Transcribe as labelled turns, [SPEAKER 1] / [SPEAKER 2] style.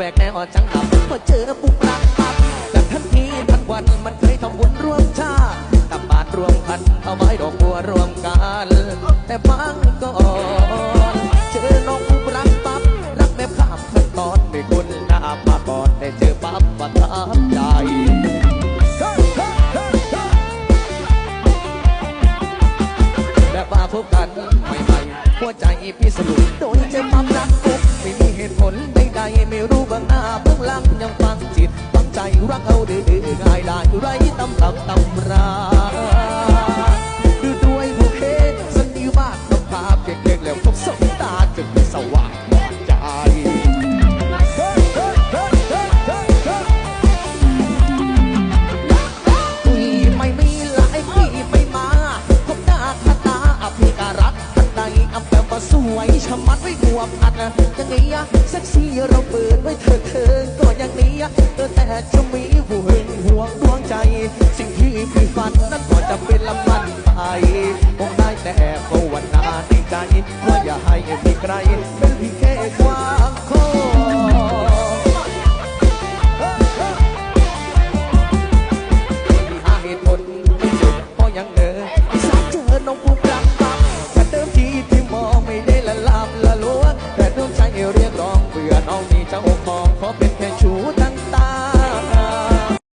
[SPEAKER 1] วกแนวจังหับพอเจอปุ๊บรักปั๊บแต่ทันทีทันวันมันเคยทำบุญร่วมชาติตับบาตรวมพันเอาไว้ดอกบัวรวมกันแต่บางก่อนเจอน้องปุ๊บรักปั๊บรักแบบข้ามขั้นตอนไม่คุ้นหน้ามาก่อนได้เจอปั๊บประทับใจแบบว่าพบกันใหม่ๆหัวใจพี่สลุกโดยเจะ รู้บื้องหน้าเบื้องหลังยังฟังจิตฟังใจรักเอาดื้อง่ายได้ไรตำตำตำรา วยชะมัดไว้หัวพัดนะยังไงอะเซ็กซี่เราเปิดไว้เธอเธอก็อย่างนี้อะเธอแต่จะมีผู้หึงห่วงดวงใจ สิ่งที่พี่ฝันนั้นก็จะเป็นละมันไปคงได้แต่ภาวนาในใจว่าอย่าให้มีใคร เป็นแค่ชูตั้งต